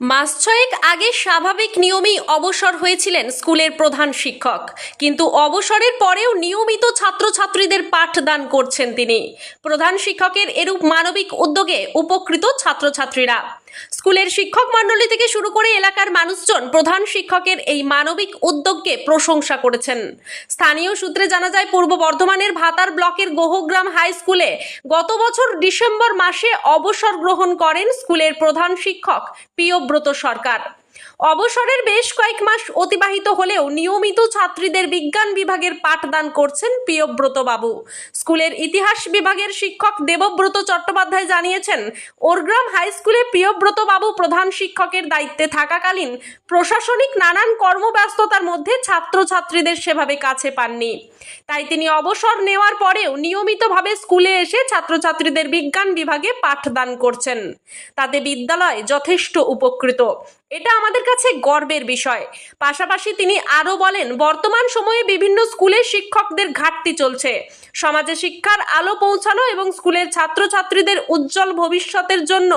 মাস ছয়েক আগে স্বাভাবিক নিয়মেই অবসর হয়েছিলেন স্কুলের প্রধান শিক্ষক। কিন্তু অবসরের পরেও নিয়মিত ছাত্রছাত্রীদের পাঠদান করছেন তিনি। প্রধান শিক্ষকের এরূপ মানবিক উদ্যোগে উপকৃত ছাত্রছাত্রীরা। স্কুলের শিক্ষক মণ্ডলী থেকে শুরু করে এলাকার মানুষজন প্রধান শিক্ষকের এই মানবিক উদ্যোগকে প্রশংসা করেছেন। স্থানীয় সূত্রে জানা যায়, পূর্ব বর্ধমানের ভাতার ব্লকের গোহগ্রাম হাই স্কুলে গত বছর ডিসেম্বর মাসে অবসর গ্রহণ করেন স্কুলের প্রধান শিক্ষক প্রিয়ব্রত সরকার। অবসরের বেশ কয়েক মাস অতিবাহিত হলেও নিয়মিত ছাত্রীদের বিজ্ঞান বিভাগের পাঠদান করছেন প্রিয়ব্রত বাবু স্কুলের ইতিহাস বিভাগের শিক্ষক দেবব্রত চট্টোপাধ্যায় জানিয়েছেন, ওরগ্রাম হাই স্কুলে প্রিয়ব্রত বাবু প্রধান শিক্ষকের দায়িত্বে থাকাকালীন প্রশাসনিক নানান কর্মব্যস্ততার মধ্যে ছাত্রছাত্রীদের সেভাবে কাছে পাননি। তাই তিনি অবসর নেওয়ার পরেও নিয়মিতভাবে স্কুলে এসে ছাত্রছাত্রীদের বিজ্ঞান বিভাগে পাঠদান করছেন। তাতে বিদ্যালয় যথেষ্ট উপকৃত। এটা আমাদের কাছে গর্বের বিষয়। পাশাপাশি তিনি আরও বলেন, বর্তমান সময়ে বিভিন্ন স্কুলে শিক্ষকদের ঘাটতি চলছে। সমাজে শিক্ষার আলো পৌঁছানো এবং স্কুলের ছাত্রছাত্রীদের উজ্জ্বল ভবিষ্যতের জন্য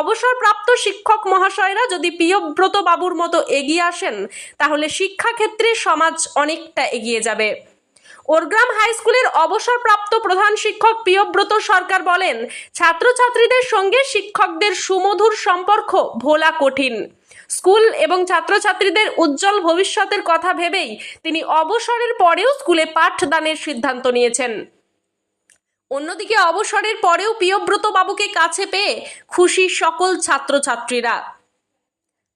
অবসরপ্রাপ্ত শিক্ষক মহাশয়রা যদি প্রিয়ব্রত বাবুর মতো এগিয়ে আসেন, তাহলে শিক্ষাক্ষেত্রে সমাজ অনেকটা এগিয়ে যাবে। ওরগ্রাম হাই স্কুলের অবসরপ্রাপ্ত প্রধান শিক্ষক প্রিয়ব্রত সরকার বলেন, ছাত্রছাত্রীদের সঙ্গে শিক্ষকদের সুমধুর সম্পর্ক ভোলা কঠিন। স্কুল এবং ছাত্রছাত্রীদের উজ্জ্বল ভবিষ্যতের কথা ভেবেই তিনি অবসরের পরেও স্কুলে পাঠদানের সিদ্ধান্ত নিয়েছেন। অন্যদিকে অবসরের পরেও প্রিয়ব্রত বাবুকে কাছে পেয়ে খুশি সকল ছাত্রছাত্রীরা।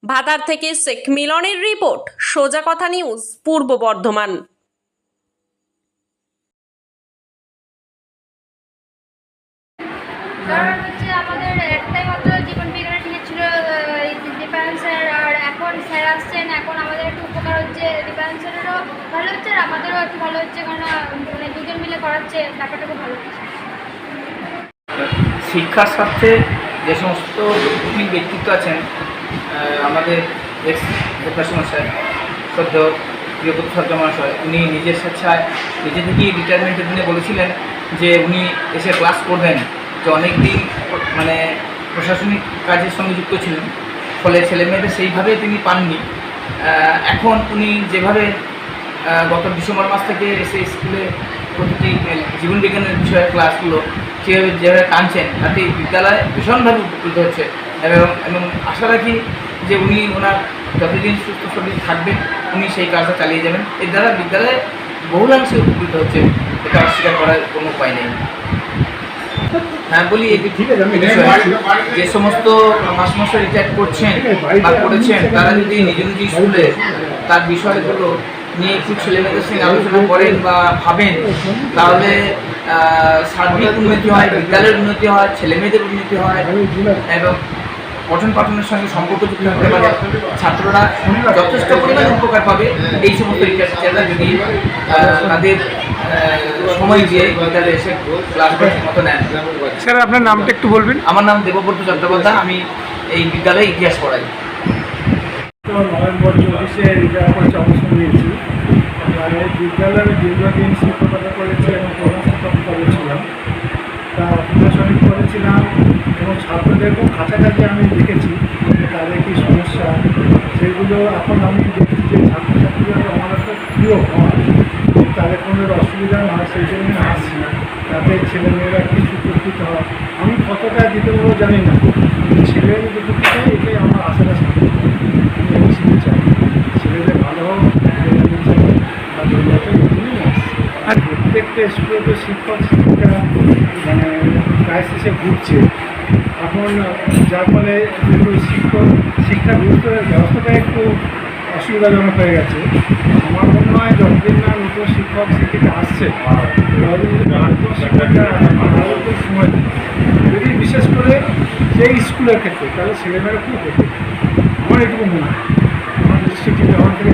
ভাতার থেকে শেখ মিলনের রিপোর্ট, সোজা কথা নিউজ, পূর্ব বর্ধমান। কারণ স্যার আসছেন এখন আমাদের একটু উপকার হচ্ছে দীপায়ন ভালো হচ্ছে আর আমাদেরও একটু ভালো হচ্ছে কারণ মানে দুজন মিলে করাচ্ছে ব্যাপারটা খুব ভালো হচ্ছে। শিক্ষার স্বার্থে যে সমস্ত কঠিন ব্যক্তিত্ব আছেন আমাদের এক্স সদ্য প্রিয়পত সরকার মহাশয়, উনি নিজের স্বেচ্ছায় নিজে থেকেই রিটায়ারমেন্টের দিনে বলেছিলেন যে উনি এসে ক্লাস করবেন। যে অনেক দিন মানে প্রশাসনিক কাজের সঙ্গে যুক্ত ছিলেন। ফলে ছেলে মেয়েদের সেইভাবে তিনি পাননি। এখন উনি যেভাবে গত ডিসেম্বর মাস থেকে এসে স্কুলে প্রতিটি জীবন বিজ্ঞানের বিষয়ে ক্লাসগুলো সেভাবে যেভাবে টানছেন, তাতে বিদ্যালয় ভীষণভাবে উপকৃত হচ্ছে। এবং এবং আশা রাখি যে উনি ওনার যতদিন সুস্থ শরীর থাকবেন, উনি সেই কাজটা চালিয়ে যাবেন। এর দ্বারা বিদ্যালয়ে বহুলাংশে উপকৃত হচ্ছে, এটা অস্বীকার নেই হ্যাঁ বলি এটি ঠিক যে সমস্ত মাস্টারমশাই রিটায়ার করছেন বা করেছেন, তারা যদি নিজ নিজ স্কুলে তার বিষয়গুলো নিয়ে একটু ছেলেমেয়েদের সঙ্গে আলোচনা করেন বা ভাবেন, তাহলে সার্বিক উন্নতি হয়, বিদ্যালয়ের উন্নতি হয়, ছেলেমেয়েদের উন্নতি হয়, এবং পঠন পাঠনের সঙ্গে সম্পর্ক যুক্ত হতে পারে। ছাত্ররা যথেষ্ট পরিমাণে উপকার পাবে এই সমস্ত রিটায়ার টিচাররা যদি তাদের সময় দিয়ে বিদ্যালয়ে এসে ক্লাস মতো নেন। স্যার আপনার নামটা একটু বলবেন? আমার নাম দেবব্রত চট্টোপাধ্যায়। আমি এই বিদ্যালয়ে ইতিহাস পড়াই। নভেম্বর চব্বিশে রিটায়ার করছে অবসর নিয়েছি। মানে বিদ্যালয়ে দীর্ঘদিন শিক্ষকতা করেছি এবং প্রধান শিক্ষক করেছিলাম তা প্রশাসনিক করেছিলাম এবং ছাত্রদের খুব কাছাকাছি আমি দেখেছি তাদের কী সমস্যা। সেগুলো এখন আমি দেখছি যে ছাত্রছাত্রীরা আমার একটা প্রিয় আমার তাদের কোনো অসুবিধা না হয়, সেই জন্য আসছি। তাদের ছেলেমেয়েরা কিছু উপকৃত হয়? আমি কতটা দিতে পারব জানি না। কিন্তু ছেলের উপকৃত হয় এটাই আমার আশাটা আমি শিখতে চাই। ছেলেদের ভালো আর প্রত্যেকটা স্কুলে তো শিক্ষক, শিক্ষিকা মানে ক্রাইসিসে ভুগছে। এখন, যার ফলে শিক্ষক শিক্ষা ব্যবস্থা ব্যবস্থাটা একটু অসুবিধাজনক হয়ে গেছে। আমার মনে হয় যতদিন না নতুন শিক্ষক শিক্ষিকা আসছে সময় যদি বিশেষ করে সেই স্কুলের ক্ষেত্রে, তাহলে ছেলেমেয়েরা খুব আমার এটুকু মনে হয়। আমার দৃষ্টিটি দেওয়ার থেকে